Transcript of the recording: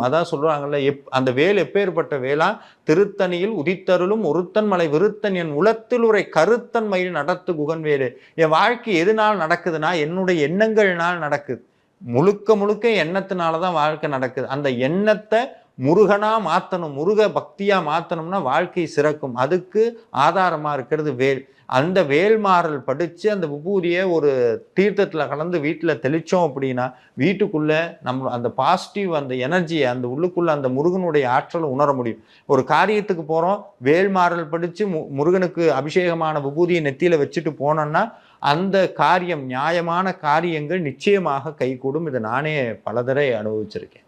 அதான் சொல்றாங்கல்ல எப் அந்த வேல் எப்பேற்பட்ட வேளா திருத்தணியில் உதித்தருளும் ஒருத்தன் மலை விருத்தன் என் உளத்தில் உரை கருத்தன் மயில் நடத்து குகன் வேலு. என் வாழ்க்கை எதனால் நடக்குதுன்னா என்னுடைய எண்ணங்கள்னால் நடக்குது. முழுக்க முழுக்க எண்ணத்தினால தான் வாழ்க்கை நடக்குது. அந்த எண்ணத்தை முருகனாக மாற்றணும் முருக பக்தியாக மாற்றணும்னா வாழ்க்கை சிறக்கும். அதுக்கு ஆதாரமாக இருக்கிறது வேல். அந்த வேல்மாறல் படித்து அந்த விபூதியை ஒரு தீர்த்தத்தில் கலந்து வீட்டில் தெளித்தோம் அப்படின்னா வீட்டுக்குள்ளே நம்ம அந்த பாசிட்டிவ் அந்த எனர்ஜியை அந்த உள்ளுக்குள்ளே அந்த முருகனுடைய ஆற்றலை உணர முடியும். ஒரு காரியத்துக்கு போகிறோம் வேல்மாறல் படித்து மு முருகனுக்கு அபிஷேகமான விபூதியை நெத்தியில் வச்சுட்டு போனோன்னா அந்த காரியம் நியாயமான காரியங்கள் நிச்சயமாக கைகூடும். இதை நானே பலதரை அனுபவிச்சிருக்கேன்.